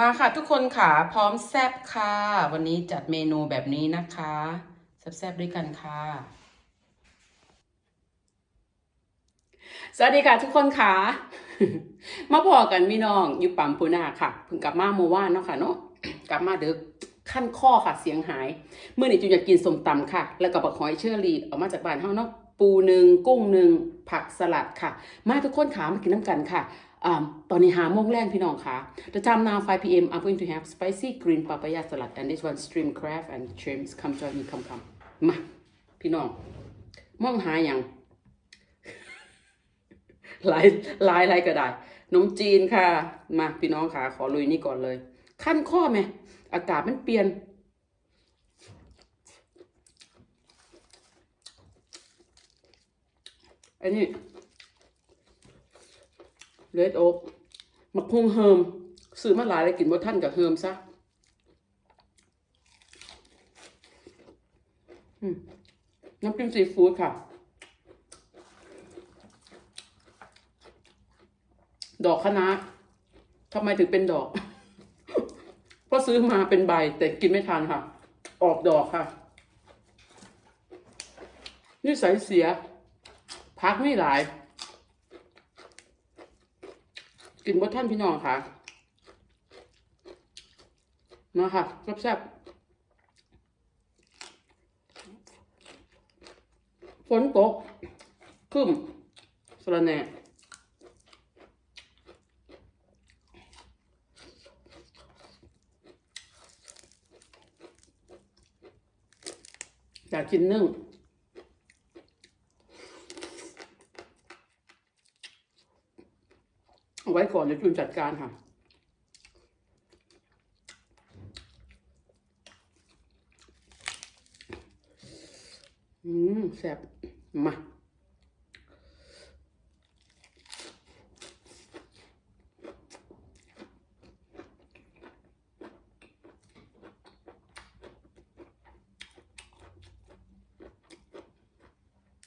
มาค่ะทุกคนค่ะพร้อมแซบค่ะ วันนี้จัดเมนูแบบนี้นะคะแซบๆด้วยกันค่ะ สวัสดีค่ะทุกคนค่ะ มาพอกันพี่น้องอยู่ปั๊มปูนาค่ะเพิ่งกลับมาเมื่อวานเนาะค่ะเนาะกลับมาเดึกขั้นข้อค่ะเสียงหาย เมื่อนี้จูอยากกินสมตำค่ะ แล้วก็บักหอยเชอรี่ออกมาจากบ้านเฮาเนาะปูหนึ่งกุ้งหนึ่งผักสลัดค่ะ มาทุกคนขามากินน้ำกันค่ะ อตอนนี้หาโมงแรงพี่น้องค่ะ The time now 5 p.m. I'm going to have spicy green papaya salad and this one stream crab and shrimps come join me come come มาพี่น้องมองหาอย่างหลายหลายหลายก็ได้นมจีนค่ะ มาพี่น้องค่ะ ขอลุยนี่ก่อนเลย ขั้นข้อไหมอากาศมันเปลี่ยนอันนี้ เลดโอ๊กมักคงเฮิมซื้อมาหลายเลยกินบ่ท่านกับเฮิมซะน้ำจิ้มซีฟู้ดค่ะ ดอกคะน้าทำไมถึงเป็นดอก เพราะซื้อมาเป็นใบแต่กินไม่ทันค่ะ ออกดอกค่ะนี่ใสยเสีย พักไม่หลาย กินบ่ท่านพี่น้องค่ะมาค่ะแซ่บๆฝนตกคึ้มสระแหน่อยากกินนึ่ง เอา ไว้ก่อนเดี๋ยวจุนจัดการค่ะ อืมแซ่บมา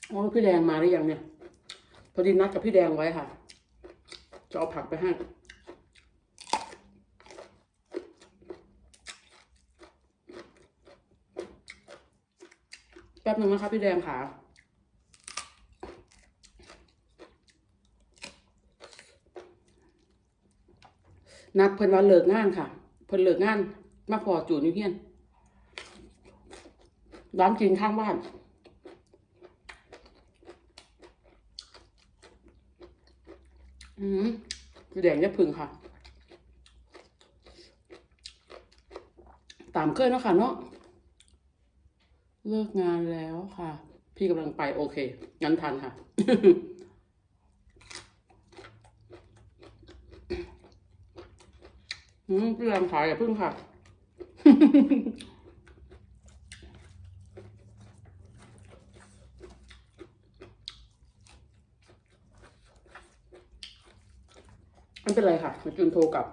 โอ้พี่แดงมาหรือยังเนี่ย พอดีนัดกับพี่แดงไว้ค่ะ จะเอาผักไปให้ แป๊บหนึ่งนะคะพี่แดงค่ะนัดเพิ่นว่าเลิกงานค่ะ เพิ่นเลิกงาน มาพอจูนอยู่เฮียนร้านกินข้างบ้าน อืมแดงยะพึ่งค่ะ ตามเคยเนาะค่ะเนาะ เลิกงานแล้วค่ะ พี่กำลังไปโอเค งั้นทันค่ะอืมพี่แดงขายอย่าพึ่งค่ะ เป็นไรค่ะมาจุนโทรกลับ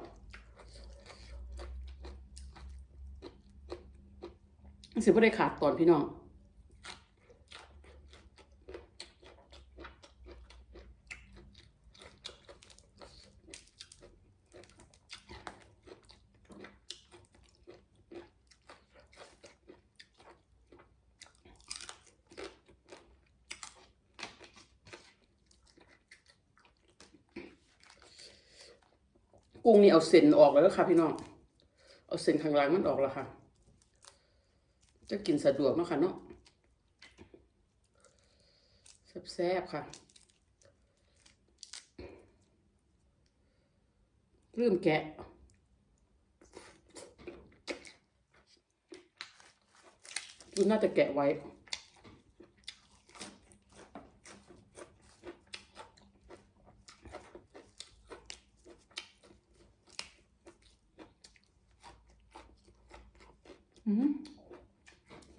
สิบ่ได้ขาดตอนพี่น้อง กุ้งนี่เอาเส้นออกแล้วค่ะพี่น้อง เอาเส้นข้างล่างมันออกแล้วค่ะ จะกินสะดวกเนาะค่ะเนาะแซ่บๆค่ะลืมแกะคุณน่าจะแกะไว้ อืม แ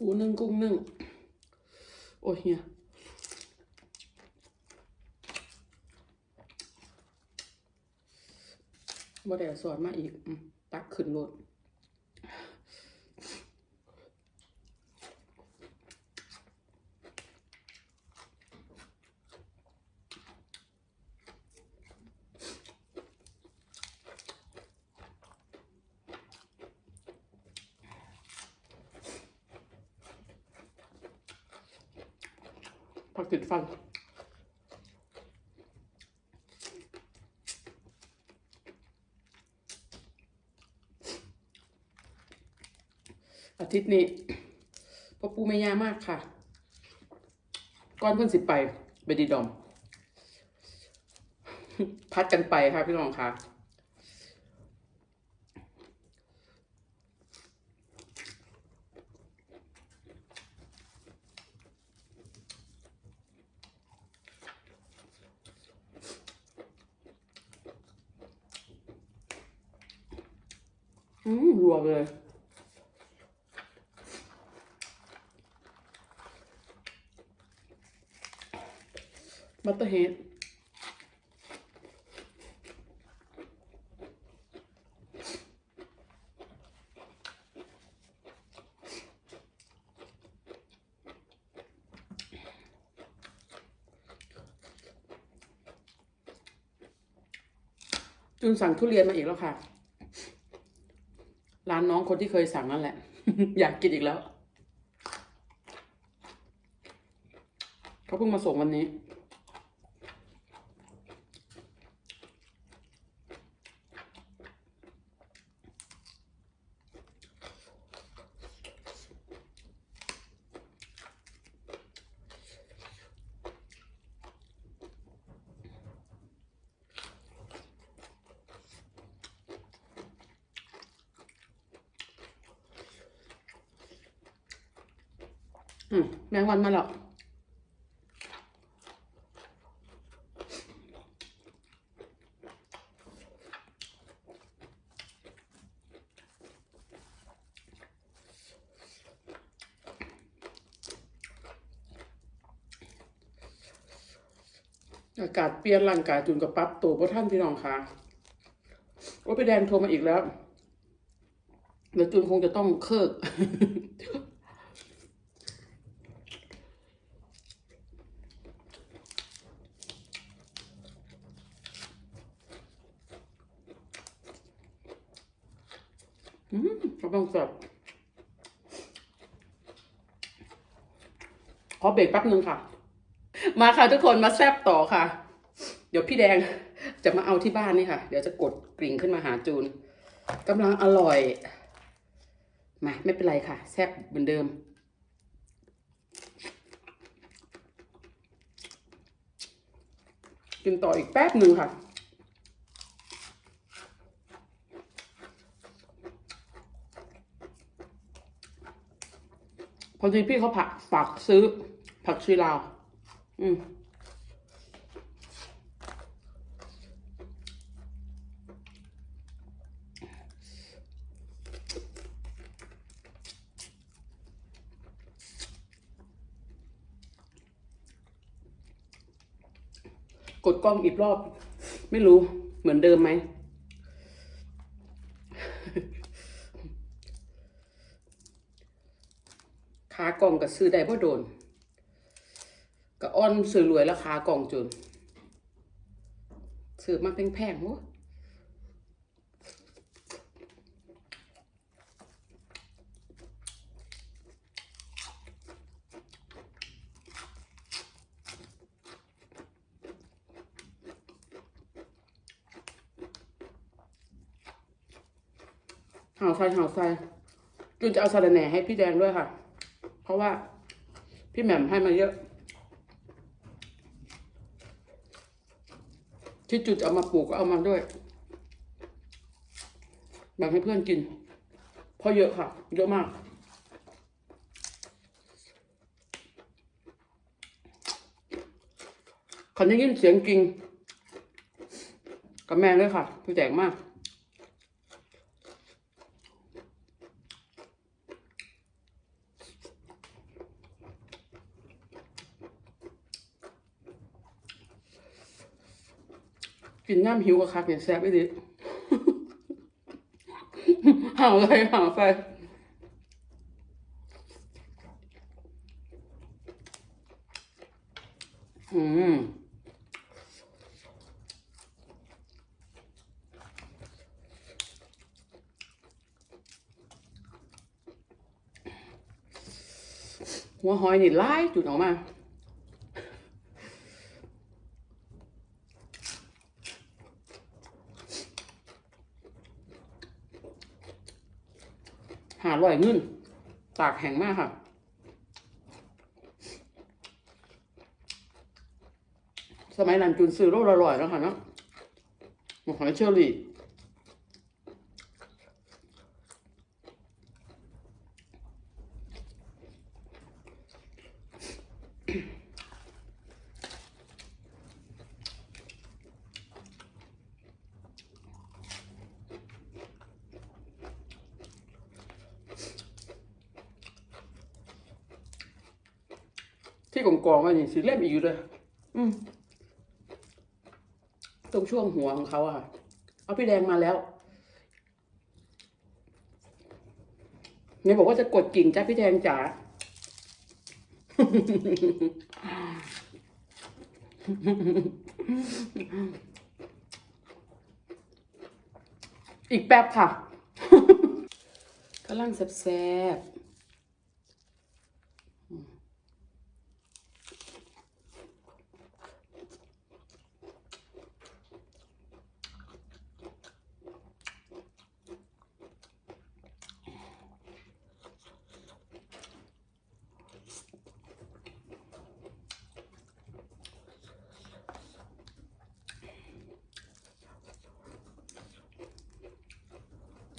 ปูนึ่งกุ้งนึ่ง โอ้ยเฮียบ่ได้สอนมาอีก ตักขึ้นรถ ผักติดฟันอาทิตย์นี้พ่อปูไม่ยามากค่ะ ก้อนเพิ่นสิไป ไปดีดอม พัดกันไปค่ะพี่น้องค่ะ อืมรัวเลยบัตเตอร์เฮดจุนสั่งทุเรียนมาอีกแล้วค่ะ น้องคนที่เคยสั่งนั่นแหละ อยากกินอีกแล้วเขาเพิ่งมาส่งวันนี้ แมงวันมาแล้วอากาศเปลี่ยนร่างกายจุนกับปรับตัวพ่ท่านพี่น้องค่ะโอ้ยไปแดนโทรมาอีกแล้วเดี๋ยวจุนคงจะต้องเคิก อืม กำลังสับขอเบรกแป๊บนึงค่ะ มาค่ะทุกคนมาแซบต่อค่ะ เดี๋ยวพี่แดงจะมาเอาที่บ้านนี่ค่ะ เดี๋ยวจะกดกริ่งขึ้นมาหาจูนกำลังอร่อยมาไม่เป็นไรค่ะ แซบเหมือนเดิม กินต่ออีกแป๊บหนึ่งค่ะ พอดีพี่เขาผักฝากซื้อ ผักชีลาว อืมกดกล้องอีกรอบ ไม่รู้เหมือนเดิมไหมากล่องกับซื้อได้บ่โดนก็อ้อนซื้อรวยแล้วขากล่องจนซื้อมาแพงๆโอ้ห่าวใส่ห่าวใส่จุนจะเอาสาระแหน่ให้พี่แดงด้วยค่ะ เพราะว่าพี่แหม่มให้มาเยอะ ที่จุดเอามาปลูกก็เอามาด้วยแบ่งให้เพื่อนกิน เพราะเยอะค่ะ เยอะมาก คันได้ยินเสียงกิงกับแม่เลยค่ะพี่แจงมาก กินย่ำหิวกับคักเนี่ยแซ่บไปดิห่าวเลยห่าวไปอืมหัวหอยนี่ไล่จุดออกมาาอร่อยเงินตากแห้งมากค่ะสมัยนั้นจุนซื้อโลละร้อยแล้วค่ะเนาะหมกหอยเชอรี่ ที่กองกองๆไว้นี่สีเล่มอีกอยู่เลยอืมตรงช่วงหัวของเขาอะค่ะ เอาพี่แดงมาแล้วเนี่ยบอกว่าจะกดกิ่งจ้าพี่แดงจ๋าอีกแป๊บค่ะกำลังแซ่บๆ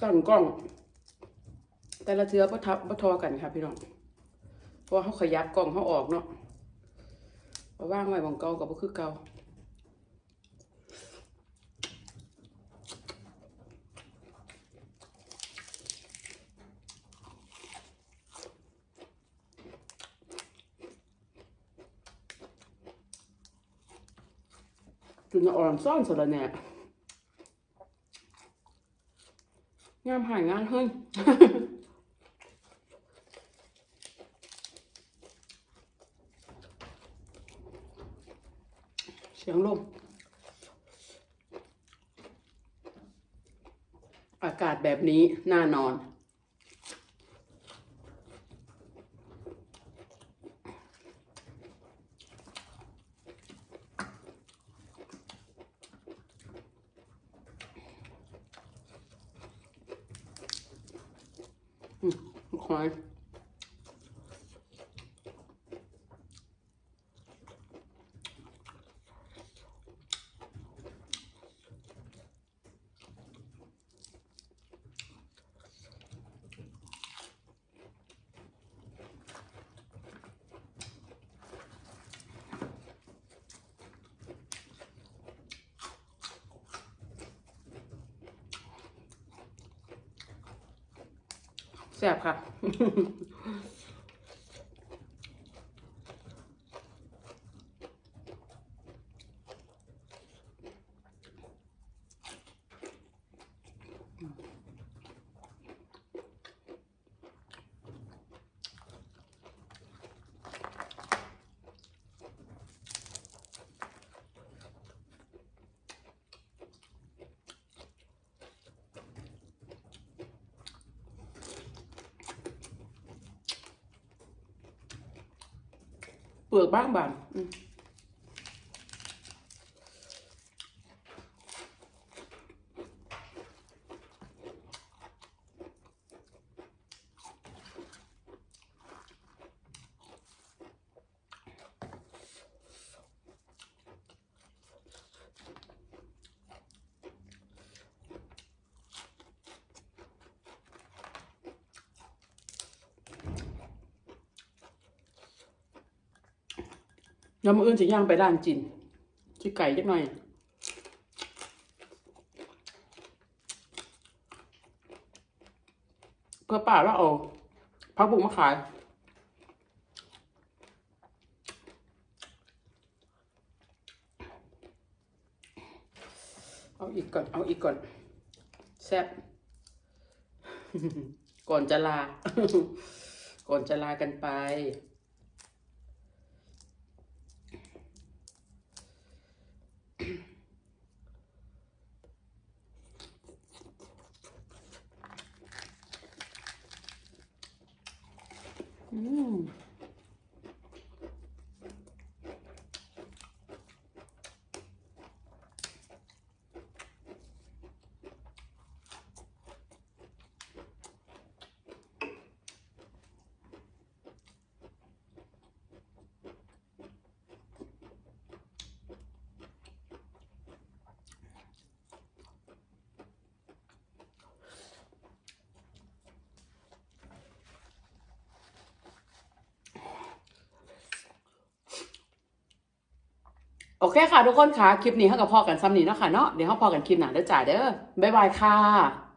ตั้งกล้อง แต่ละเทือบ่ทับบ่ทอกันค่ะพี่น้องเพราะเขาขยับกล้องเขาออกเนาะเอาว่างไว้บองเก่ากับบ่คือเก่าจุนอ่อนซ่อนสะระแหน่ งามหายงานขึ้นเสียงลม อากาศแบบนี้น่านอน อื แซ่บค่ะ เปลือกบ้างบานอืม แล้วมืออื่นจะย่างไปร้านจินชิไก่จักหน่อย เพื่อป่าแล้วเอาพักบุกมาขายเอาอีกก่อน เอาอีกก่อน แซ่บก่อนจะลา ก่อนจะลากันไป อืม โอเคค่ะทุกคนค่ะ คลิปนี้เขากับพ่อกันซ้ำนี้นะคะเนาะเดี๋ยวเขาพอกันคลิปหน้าเด้อจ่าเด้อบ๊ายบายค่ะ